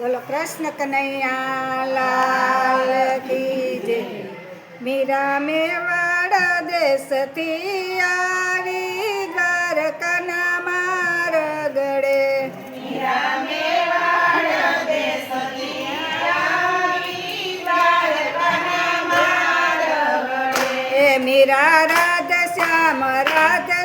બોલો કૃષ્ણ કનૈયા લાલ કી જય. મીરા મેવાડા દેશથી આવી દ્વારકાના માર ગળે એ મીરા રાધા શ્યામ રાધા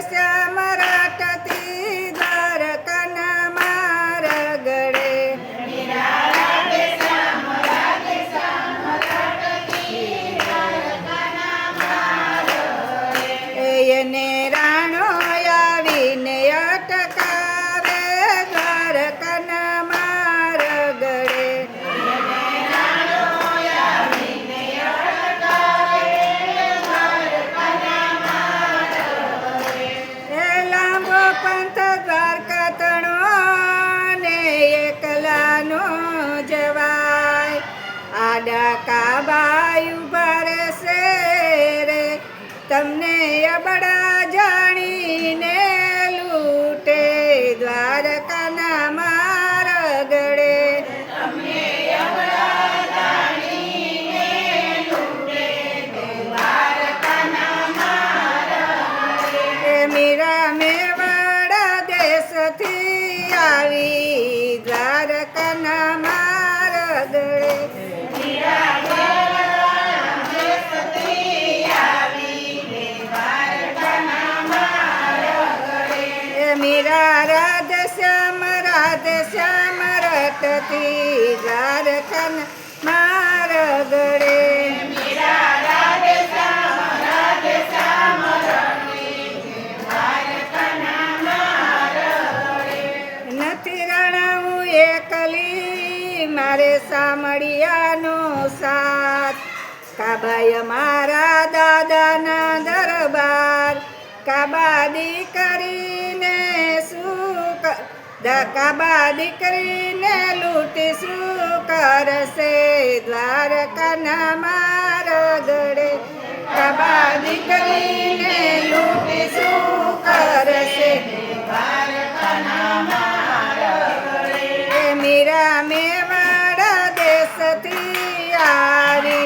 આડા કાબાઈ ઊભા રહેશે રે. તમને અબડા જાણીને રટતી દ્વારકાના માર ગળે. નથી રણાવું એકલી મારે સામળિયાનો સાથ. કાબાય મારા દાદાના દરબાર, કાબા દીકરીને દ- કાબા દીકરીને લૂંટી શું કરશે? દ્વારકાના મારા ગળે કાબા દીકરીને લૂંટી શું કરશે? મીરા મેવાડા દેશથી આરી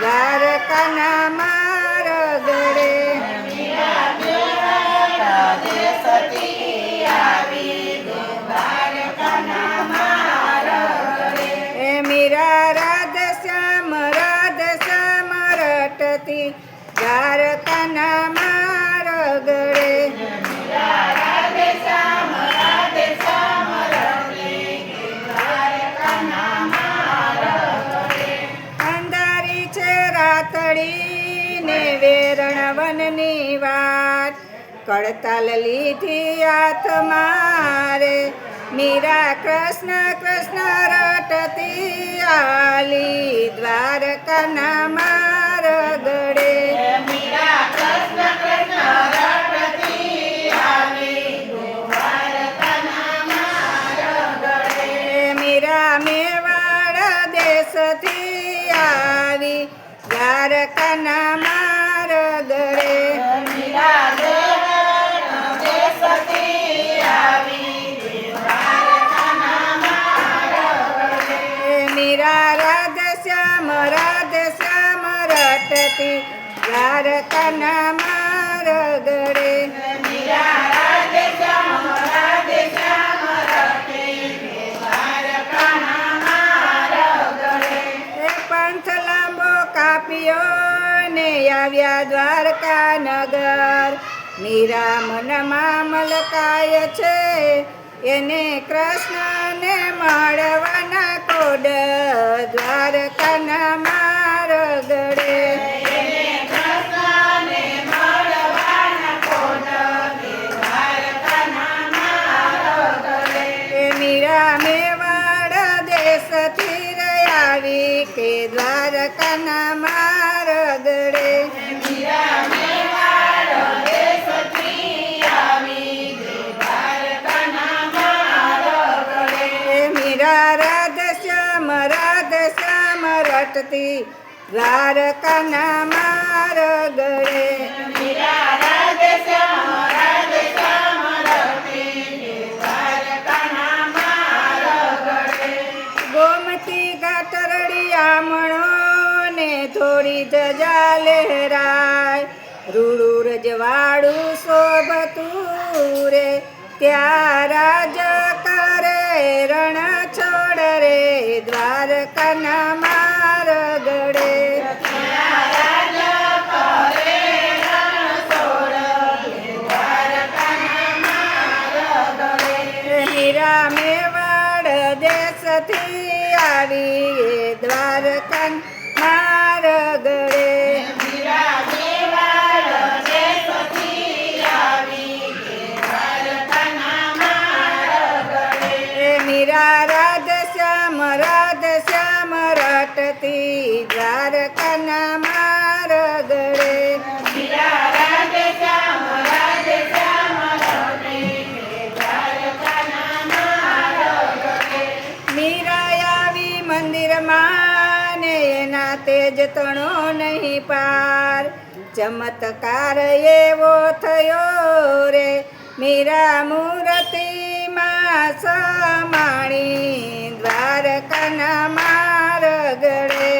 દ્વારકાના મારા ગળે રટતી દ્વારકાના માર ગળે. અંધારી છે રાતડી ને વેરણ વનની વાત. કડતાલ લીધી આત્મારે મારે. કૃષ્ણ કૃષ્ણ રટતી આલી દ્વારકાના માર ગળે દ્વારકાના માર ગળે પંથ આવ્યા દ્વારકા નગર મીરા મનમાં મલકાય છે, એને કૃષ્ણને મળવાના કોડ. દ્વારકાના દ્વારકાના મારગડે મીરા રાધ શ્યામ રાધ શ્યામ રટતી દ્વારકાના માર થોડી ધજા લહેરાય રૂડું રજવાડું શોભતું રે ત્યારા રાજ કરે રણ છોડ રે, દ્વારકાના માર્ગડે. હીરા મેવાડ દેશથી આવી દ્વારકા તણો નહીં પાર. ચમત્કાર એવો થયો રે મીરા મૂર્તિમાં સમાણી દ્વારકાના માર ગળે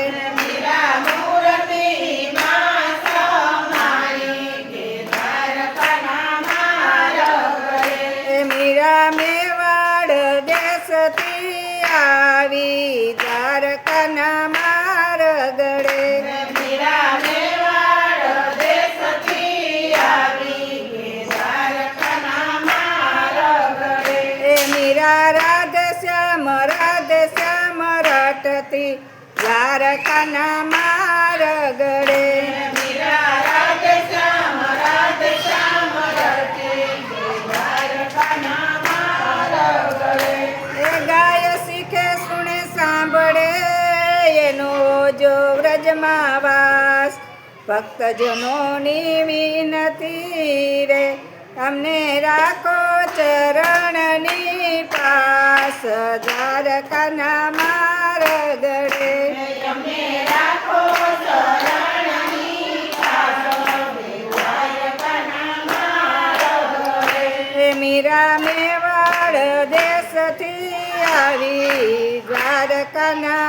મીરા મેવાડ દેશથી આવી દ્વારકાના મીરા રાધે શ્યામ, રાધ શ્યામ, રટતી. દ્વારકાના માર્ગડે એ ગાય શીખે, સુણે, સાંભળે. એનો જો વ્રજમાં વાસ. ભક્તજનોની વિનતી રે. અમને રાખો ચરણની પાસ દ્વારકાના માર્ગડે હે મીરા મેવાડ દેશથી આવી દ્વારકાના